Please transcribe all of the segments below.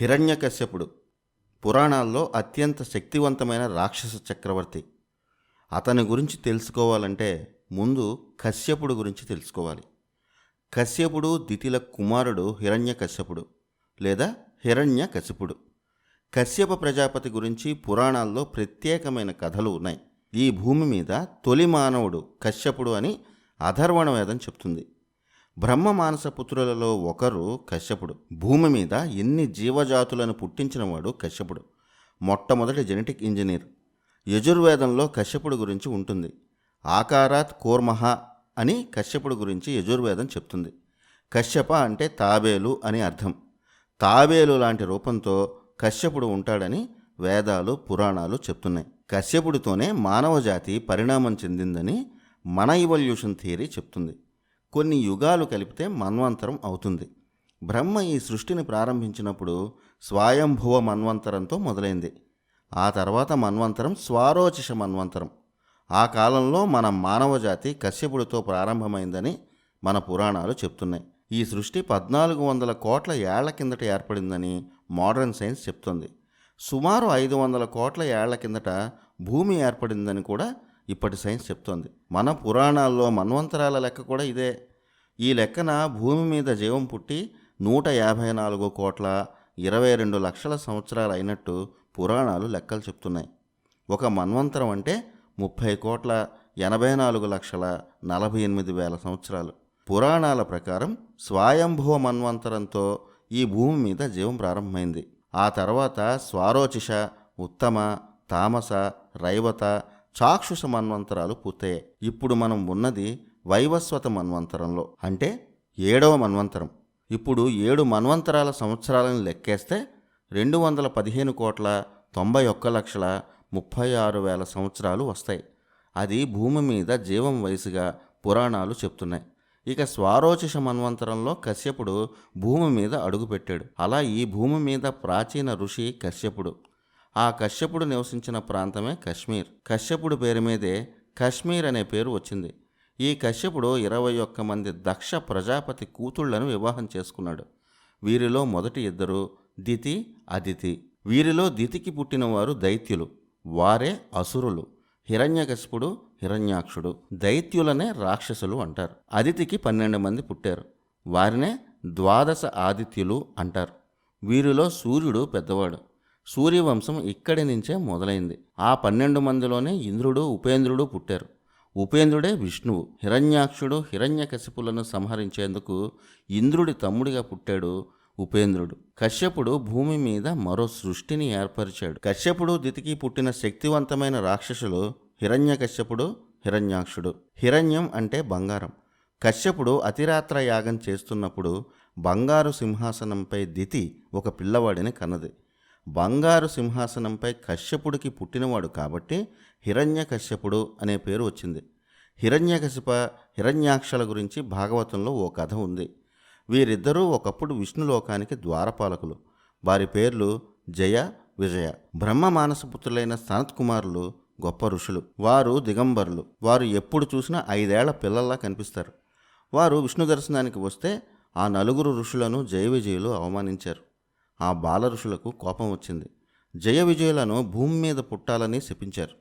హిరణ్యకశ్యపుడు పురాణాల్లో అత్యంత శక్తివంతమైన రాక్షస చక్రవర్తి. అతని గురించి తెలుసుకోవాలంటే ముందు కశ్యపుడు గురించి తెలుసుకోవాలి. కశ్యపుడు దితిల కుమారుడు హిరణ్య కశ్యపుడు లేదా హిరణ్య కశ్యపుడు కశ్యప ప్రజాపతి గురించి పురాణాల్లో ప్రత్యేకమైన కథలు ఉన్నాయి. ఈ భూమి మీద తొలి మానవుడు కశ్యపుడు అని అధర్వణ వేదం చెప్తుంది. బ్రహ్మ మానసపుత్రులలో ఒకరు కశ్యపుడు. భూమి మీద ఎన్ని జీవజాతులను పుట్టించినవాడు కశ్యపుడు. మొట్టమొదటి జెనెటిక్ ఇంజనీర్. యజుర్వేదంలో కశ్యపుడు గురించి ఉంటుంది. ఆకారాత్ కోర్మహ అని కశ్యపుడు గురించి యజుర్వేదం చెప్తుంది. కశ్యప అంటే తాబేలు అని అర్థం. తాబేలు లాంటి రూపంతో కశ్యపుడు ఉంటాడని వేదాలు పురాణాలు చెప్తున్నాయి. కశ్యపుడితోనే మానవజాతి పరిణామం చెందిందని మన ఇవల్యూషన్ థియరీ చెప్తుంది. కొన్ని యుగాలు కలిపితే మన్వంతరం అవుతుంది. బ్రహ్మ ఈ సృష్టిని ప్రారంభించినప్పుడు స్వయంభువ మన్వంతరంతో మొదలైంది. ఆ తర్వాత మన్వంతరం స్వారోచిష మన్వంతరం. ఆ కాలంలో మన మానవ జాతి కశ్యపుడితో ప్రారంభమైందని మన పురాణాలు చెప్తున్నాయి. ఈ సృష్టి పద్నాలుగు వందల కోట్ల ఏళ్ళ కిందట ఏర్పడిందని మోడర్న్ సైన్స్ చెప్తుంది. సుమారు ఐదు వందల కోట్ల ఏళ్ళ కిందట భూమి ఏర్పడిందని కూడా ఇప్పటి సైన్స్ చెప్తోంది. మన పురాణాల్లో మన్వంతరాల లెక్క కూడా ఇదే. ఈ లెక్కన భూమి మీద జీవం పుట్టి నూట యాభై నాలుగు కోట్ల ఇరవై రెండు లక్షల సంవత్సరాలు అయినట్టు పురాణాలు లెక్కలు చెప్తున్నాయి. ఒక మన్వంతరం అంటే ముప్పై కోట్ల ఎనభై నాలుగు లక్షల నలభై ఎనిమిది వేల సంవత్సరాలు. పురాణాల ప్రకారం స్వయంభువ మన్వంతరంతో ఈ భూమి మీద జీవం ప్రారంభమైంది. ఆ తర్వాత స్వారోచిష ఉత్తమ తామస రైవత చాక్షుష మన్వంతరాలు పూర్తయ్యాయి. ఇప్పుడు మనం ఉన్నది వైవస్వత మన్వంతరంలో అంటే ఏడవ మన్వంతరం. ఇప్పుడు ఏడు మన్వంతరాల సంవత్సరాలను లెక్కేస్తే రెండు వందల పదిహేను కోట్ల తొంభై ఒక్క లక్షల ముప్పై ఆరు వేల సంవత్సరాలు వస్తాయి. అది భూమి మీద జీవం వయసుగా పురాణాలు చెప్తున్నాయి. ఇక స్వారోచిష మన్వంతరంలో కశ్యపుడు భూమి మీద అడుగుపెట్టాడు. అలా ఈ భూమి మీద ప్రాచీన ఋషి కశ్యపుడు ఆ కశ్యపుడు నివసించిన ప్రాంతమే కశ్మీర్. కశ్యపుడు పేరు మీదే కశ్మీర్ అనే పేరు వచ్చింది. ఈ కశ్యపుడు ఇరవై ఒక్క మంది దక్ష ప్రజాపతి కూతుళ్ళను వివాహం చేసుకున్నాడు. వీరిలో మొదటి ఇద్దరు దితి అదితి. వీరిలో దితికి పుట్టినవారు దైత్యులు. వారే అసురులు. హిరణ్యకశిపుడు హిరణ్యాక్షుడు. దైత్యులనే రాక్షసులు అంటారు. అదితికి పన్నెండు మంది పుట్టారు. వారినే ద్వాదశ ఆదిత్యులు అంటారు. వీరిలో సూర్యుడు పెద్దవాడు. సూర్యవంశం ఇక్కడి నుంచే మొదలైంది. ఆ పన్నెండు మందిలోనే ఇంద్రుడు ఉపేంద్రుడు పుట్టారు. ఉపేంద్రుడే విష్ణువు. హిరణ్యాక్షుడు హిరణ్యకశిపులను సంహరించేందుకు ఇంద్రుడి తమ్ముడిగా పుట్టాడు ఉపేంద్రుడు. కశ్యపుడు భూమి మీద మరో సృష్టిని ఏర్పరిచాడు. కశ్యపుడు దితికి పుట్టిన శక్తివంతమైన రాక్షసులు హిరణ్యకశ్యపుడు హిరణ్యాక్షుడు. హిరణ్యం అంటే బంగారం. కశ్యపుడు అతిరాత్ర యాగం చేస్తున్నప్పుడు బంగారు సింహాసనంపై దితి ఒక పిల్లవాడిని కన్నది. బంగారు సింహాసనంపై కశ్యపుడికి పుట్టినవాడు కాబట్టి హిరణ్యకశ్యపుడు అనే పేరు వచ్చింది. హిరణ్యకశిప హిరణ్యాక్షల గురించి భాగవతంలో ఓ కథ ఉంది. వీరిద్దరూ ఒకప్పుడు విష్ణులోకానికి ద్వారపాలకులు. వారి పేర్లు జయ విజయ. బ్రహ్మ మానసపుత్రులైన సనత్ కుమారులు గొప్ప ఋషులు. వారు దిగంబరులు. వారు ఎప్పుడు చూసినా ఐదేళ్ళ పిల్లల్లా కనిపిస్తారు. వారు విష్ణు దర్శనానికి వస్తే ఆ నలుగురు ఋషులను జయ విజయులు అవమానించారు. ఆ బాల ఋషులకు కోపం వచ్చింది. జయ విజయులను భూమి మీద పుట్టాలని శపించారు.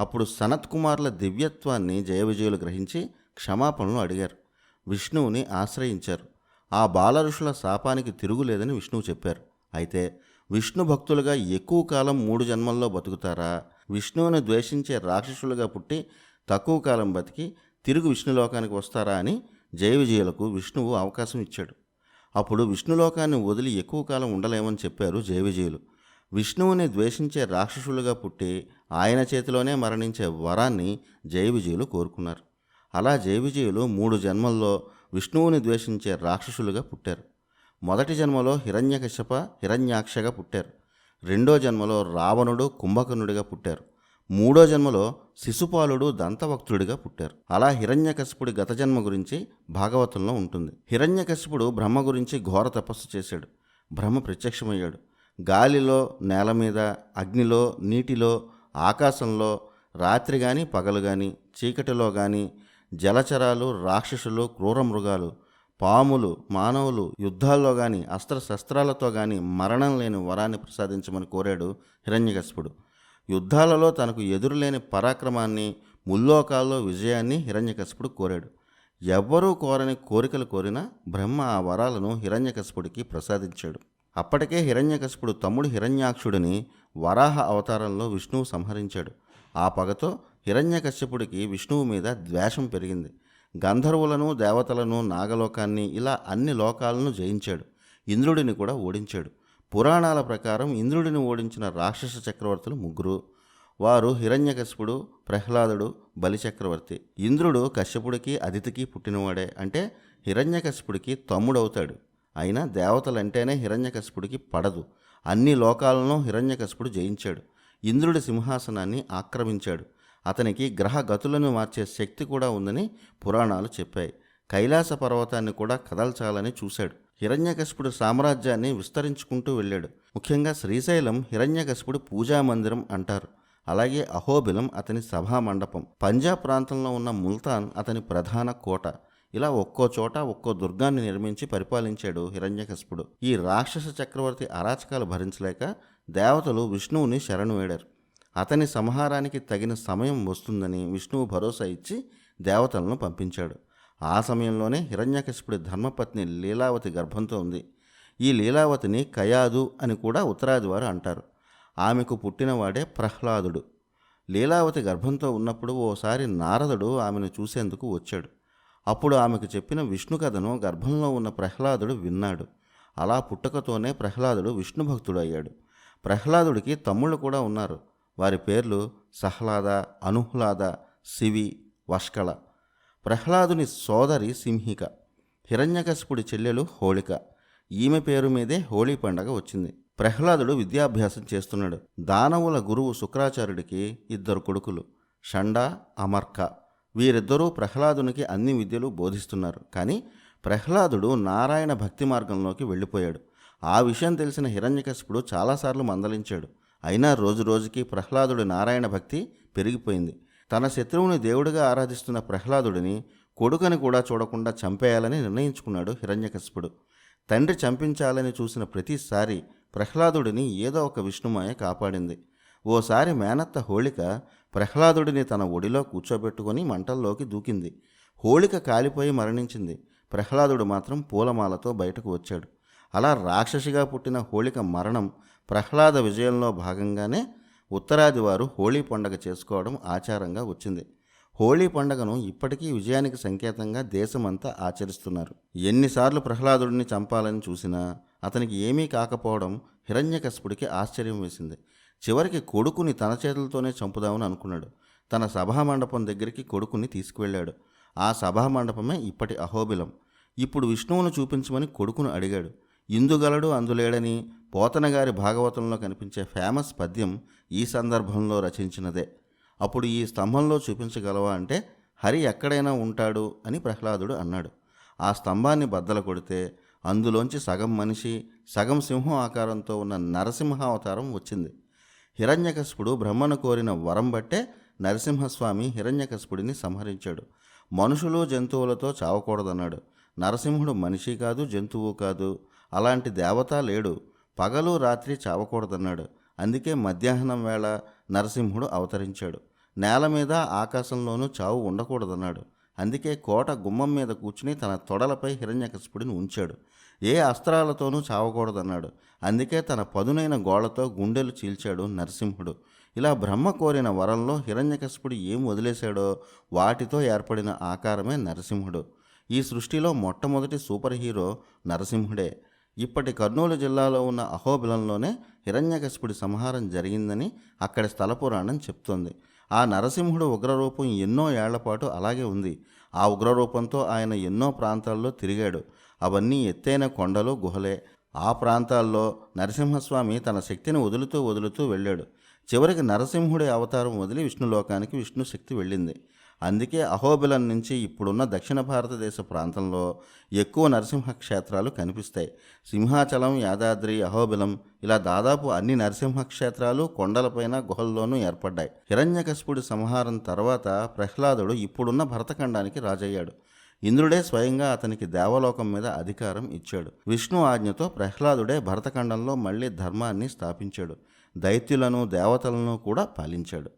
అప్పుడు సనత్ కుమార్ల దివ్యత్వాన్ని జయ విజయులు గ్రహించి క్షమాపణలు అడిగారు. విష్ణువుని ఆశ్రయించారు. ఆ బాల ఋషుల శాపానికి తిరుగులేదని విష్ణువు చెప్పారు. అయితే విష్ణు భక్తులుగా ఎక్కువ కాలం మూడు జన్మల్లో బతుకుతారా? విష్ణువుని ద్వేషించే రాక్షసులుగా పుట్టి తక్కువ కాలం బతికి తిరుగు విష్ణులోకానికి వస్తారా అని జయ విజయులకు విష్ణువు అవకాశం ఇచ్చాడు. అప్పుడు విష్ణులోకాన్ని వదిలి ఎక్కువ కాలం ఉండలేమని చెప్పారు జయవిజయులు. విష్ణువుని ద్వేషించే రాక్షసులుగా పుట్టి ఆయన చేతిలోనే మరణించే వరాన్ని జయవిజయులు కోరుకున్నారు. అలా జయవిజయులు మూడు జన్మల్లో విష్ణువుని ద్వేషించే రాక్షసులుగా పుట్టారు. మొదటి జన్మలో హిరణ్యకశ్యప హిరణ్యాక్షగా పుట్టారు. రెండో జన్మలో రావణుడు కుంభకర్ణుడిగా పుట్టారు. మూడో జన్మలో శిశుపాలుడు దంతవక్తుడిగా పుట్టారు. అలా హిరణ్యకశిపుడి గత జన్మ గురించి భాగవతంలో ఉంటుంది. హిరణ్యకశిపుడు బ్రహ్మ గురించి ఘోర తపస్సు చేశాడు. బ్రహ్మ ప్రత్యక్షమయ్యాడు. గాలిలో నేల మీద అగ్నిలో నీటిలో ఆకాశంలో రాత్రి కానీ పగలు కానీ చీకటిలో కానీ జలచరాలు రాక్షసులు క్రూర మృగాలు పాములు మానవులు యుద్ధాల్లో కానీ అస్త్రశస్త్రాలతో కానీ మరణం లేని వరాన్ని ప్రసాదించమని కోరాడు హిరణ్యకశిపుడు. యుద్ధాలలో తనకు ఎదురులేని పరాక్రమాన్ని ముల్లోకాల్లో విజయాన్ని హిరణ్యకశిపుడు కోరాడు. ఎవ్వరూ కోరని కోరికలు కోరినా బ్రహ్మ ఆ వరాలను హిరణ్యకశిపుడికి ప్రసాదించాడు. అప్పటికే హిరణ్యకశిపుడు తమ్ముడు హిరణ్యాక్షుడిని వరాహ అవతారంలో విష్ణువు సంహరించాడు. ఆ పగతో హిరణ్యకశ్యపుడికి విష్ణువు మీద ద్వేషం పెరిగింది. గంధర్వులను దేవతలను నాగలోకాన్ని ఇలా అన్ని లోకాలను జయించాడు. ఇంద్రుడిని కూడా ఓడించాడు. పురాణాల ప్రకారం ఇంద్రుడిని ఓడించిన రాక్షస చక్రవర్తులు ముగ్గురు. వారు హిరణ్యకశిపుడు ప్రహ్లాదుడు బలిచక్రవర్తి. ఇంద్రుడు కశ్యపుడికి అదితికి పుట్టినవాడే. అంటే హిరణ్యకశిపుడికి తమ్ముడవుతాడు. అయినా దేవతలంటేనే హిరణ్యకశిపుడికి పడదు. అన్ని లోకాలను హిరణ్యకశిపుడు జయించాడు. ఇంద్రుడి సింహాసనాన్ని ఆక్రమించాడు. అతనికి గ్రహ గతులను మార్చే శక్తి కూడా ఉందని పురాణాలు చెప్పాయి. కైలాస పర్వతాన్ని కూడా కదల్చాలని చూశాడు. హిరణ్యకశిపుడు సామ్రాజ్యాన్ని విస్తరించుకుంటూ వెళ్ళాడు. ముఖ్యంగా శ్రీశైలం హిరణ్యకశిపుడు పూజా మందిరం అంటారు. అలాగే అహోబిలం అతని సభా మండపం. పంజాబ్ ప్రాంతంలో ఉన్న ముల్తాన్ అతని ప్రధాన కోట. ఇలా ఒక్కో చోట ఒక్కో దుర్గాన్ని నిర్మించి పరిపాలించాడు హిరణ్యకశిపుడు. ఈ రాక్షస చక్రవర్తి అరాచకాలు భరించలేక దేవతలు విష్ణువుని శరణు వేడారు. అతని సంహారానికి తగిన సమయం వస్తుందని విష్ణువు భరోసా ఇచ్చి దేవతలను పంపించాడు. ఆ సమయంలోనే హిరణ్యకశిపుడి ధర్మపత్ని లీలావతి గర్భంతో ఉంది. ఈ లీలావతిని కయాదు అని కూడా ఉత్తరాది వారు అంటారు. ఆమెకు పుట్టినవాడే ప్రహ్లాదుడు. లీలావతి గర్భంతో ఉన్నప్పుడు ఓసారి నారదుడు ఆమెను చూసేందుకు వచ్చాడు. అప్పుడు ఆమెకు చెప్పిన విష్ణు కథను గర్భంలో ఉన్న ప్రహ్లాదుడు విన్నాడు. అలా పుట్టకతోనే ప్రహ్లాదుడు విష్ణు భక్తుడు అయ్యాడు ప్రహ్లాదుడికి తమ్ముళ్ళు కూడా ఉన్నారు. వారి పేర్లు సహ్లాద అనుహ్లాద శివి వష్కళ ప్రహ్లాదుని సోదరి సింహిక. హిరణ్యకశిపుడి చెల్లెలు హోళిక. ఈమె పేరు మీదే హోళీ పండగ వచ్చింది. ప్రహ్లాదుడు విద్యాభ్యాసం చేస్తున్నాడు. దానవుల గురువు శుక్రాచార్యుడికి ఇద్దరు కొడుకులు షండ అమర్క. వీరిద్దరూ ప్రహ్లాదునికి అన్ని విద్యలు బోధిస్తున్నారు. కానీ ప్రహ్లాదుడు నారాయణ భక్తి మార్గంలోకి వెళ్ళిపోయాడు. ఆ విషయం తెలిసిన హిరణ్యకశిపుడు చాలాసార్లు మందలించాడు. అయినా రోజు రోజుకి ప్రహ్లాదుడి నారాయణ భక్తి పెరిగిపోయింది. తన శత్రువుని దేవుడిగా ఆరాధిస్తున్న ప్రహ్లాదుడిని కొడుకని కూడా చూడకుండా చంపేయాలని నిర్ణయించుకున్నాడు హిరణ్యకశిపుడు. తండ్రి చంపించాలని చూసిన ప్రతిసారి ప్రహ్లాదుడిని ఏదో ఒక విష్ణుమాయ కాపాడింది. ఓసారి మేనత్త హోళిక ప్రహ్లాదుడిని తన ఒడిలో కూర్చోబెట్టుకొని మంటల్లోకి దూకింది. హోళిక కాలిపోయి మరణించింది. ప్రహ్లాదుడు మాత్రం పూలమాలతో బయటకు వచ్చాడు. అలా రాక్షసిగా పుట్టిన హోళిక మరణం ప్రహ్లాద విజయంలో భాగంగానే ఉత్తరాది వారు హోళీ పండగ చేసుకోవడం ఆచారంగా వచ్చింది. హోళీ పండగను ఇప్పటికీ విజయానికి సంకేతంగా దేశమంతా ఆచరిస్తున్నారు. ఎన్నిసార్లు ప్రహ్లాదుడిని చంపాలని చూసినా అతనికి ఏమీ కాకపోవడం హిరణ్యకశపుడికి ఆశ్చర్యం వేసింది. చివరికి కొడుకుని తన చేతులతోనే చంపుదామని అనుకున్నాడు. తన సభామండపం దగ్గరికి కొడుకుని తీసుకువెళ్ళాడు. ఆ సభామండపమే ఇప్పటి అహోబిలం. ఇప్పుడు విష్ణువును చూపించమని కొడుకును అడిగాడు. ఇందుగలడు అందులేడని పోతనగారి భాగవతంలో కనిపించే ఫేమస్ పద్యం ఈ సందర్భంలో రచించినదే. అప్పుడు ఈ స్తంభంలో చూపించగలవా అంటే హరి ఎక్కడైనా ఉంటాడు అని ప్రహ్లాదుడు అన్నాడు. ఆ స్తంభాన్ని బద్దలు కొడితే అందులోంచి సగం మనిషి సగం సింహం ఆకారంతో ఉన్న నరసింహావతారం వచ్చింది. హిరణ్యకశపుడు బ్రహ్మను కోరిన వరం బట్టే నరసింహస్వామి హిరణ్యకశిపుడిని సంహరించాడు. మనుషులు జంతువులతో చావకూడదన్నాడు. నరసింహుడు మనిషి కాదు జంతువు కాదు. అలాంటి దేవత లేడు. పగలు రాత్రి చావకూడదన్నాడు. అందుకే మధ్యాహ్నం వేళ నరసింహుడు అవతరించాడు. నేల మీద ఆకాశంలోనూ చావు ఉండకూడదన్నాడు. అందుకే కోట గుమ్మం మీద కూర్చుని తన తొడలపై హిరణ్యకశిపుడిని ఉంచాడు. ఏ అస్త్రాలతోనూ చావకూడదన్నాడు. అందుకే తన పదునైన గోళ్ళతో గుండెలు చీల్చాడు నరసింహుడు. ఇలా బ్రహ్మ కోరిన వరంలో హిరణ్యకశిపుడు ఏం వదిలేశాడో వాటితో ఏర్పడిన ఆకారమే నరసింహుడు. ఈ సృష్టిలో మొట్టమొదటి సూపర్ హీరో నరసింహుడే. ఇప్పటి కర్నూలు జిల్లాలో ఉన్న అహోబిలంలోనే హిరణ్యకశిపుడి సంహారం జరిగిందని అక్కడి స్థల పురాణం చెప్తోంది. ఆ నరసింహుడు ఉగ్రరూపం ఎన్నో ఏళ్ళపాటు అలాగే ఉంది. ఆ ఉగ్రరూపంతో ఆయన ఎన్నో ప్రాంతాల్లో తిరిగాడు. అవన్నీ ఎత్తైన కొండలు గుహలే. ఆ ప్రాంతాల్లో నరసింహస్వామి తన శక్తిని వదులుతూ వదులుతూ వెళ్ళాడు. చివరికి నరసింహుడి అవతారం వదిలి విష్ణులోకానికి విష్ణు శక్తి వెళ్ళింది. అందుకే అహోబిలం నుంచి ఇప్పుడున్న దక్షిణ భారతదేశ ప్రాంతంలో ఎక్కువ నరసింహ క్షేత్రాలు కనిపిస్తాయి. సింహాచలం యాదాద్రి అహోబిలం ఇలా దాదాపు అన్ని నరసింహ క్షేత్రాలు కొండలపైన గుహల్లోనూ ఏర్పడ్డాయి. హిరణ్యకశపుడి సంహారం తర్వాత ప్రహ్లాదుడు ఇప్పుడున్న భరతఖండానికి రాజయ్యాడు. ఇంద్రుడే స్వయంగా అతనికి దేవలోకం మీద అధికారం ఇచ్చాడు. విష్ణు ఆజ్ఞతో ప్రహ్లాదుడే భరతఖండంలో మళ్ళీ ధర్మాన్ని స్థాపించాడు. దైత్యులను దేవతలను కూడా పాలించాడు.